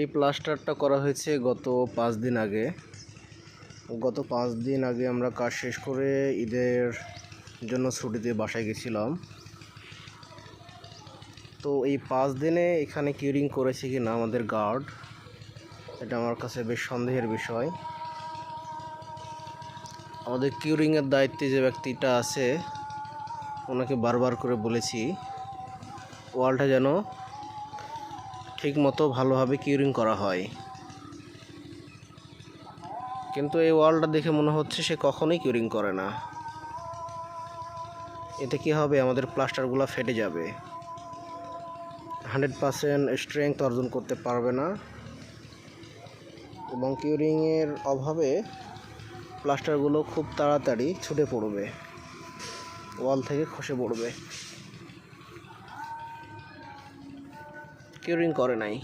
এই প্লাস্টারটা করা হয়েছে গত পাঁচ দিন আগে। গত পাঁচ দিন আগে আমরা কাজ শেষ করে ঈদের জন্য ছুটিতে বাসায় গেছিলাম। তো এই পাঁচ দিনে এখানে কিউরিং করেছে কি না আমাদের গার্ড এটা আমার কাছে বেশ সন্দেহের বিষয়। আমাদের কিউরিংয়ের দায়িত্বে যে ব্যক্তিটা আছে, ওনাকে বারবার করে বলেছি, ওয়ালটা যেন ঠিক মতো ভালোভাবে কিউরিং করা হয়। কিন্তু এই ওয়ালটা দেখে মনে হচ্ছে সে কখনোই কিউরিং করে না। এতে কি হবে? আমাদের প্লাস্টারগুলো ফেটে যাবে। হান্ড্রেড পারসেন্ট স্ট্রেংথ অর্জন করতে পারবে না। এবং কিউরিংয়ের অভাবে প্লাস্টারগুলো খুব তাড়াতাড়ি ছুটে পড়বে। ওয়াল থেকে খসে পড়বে। কিউরিং করে নাই।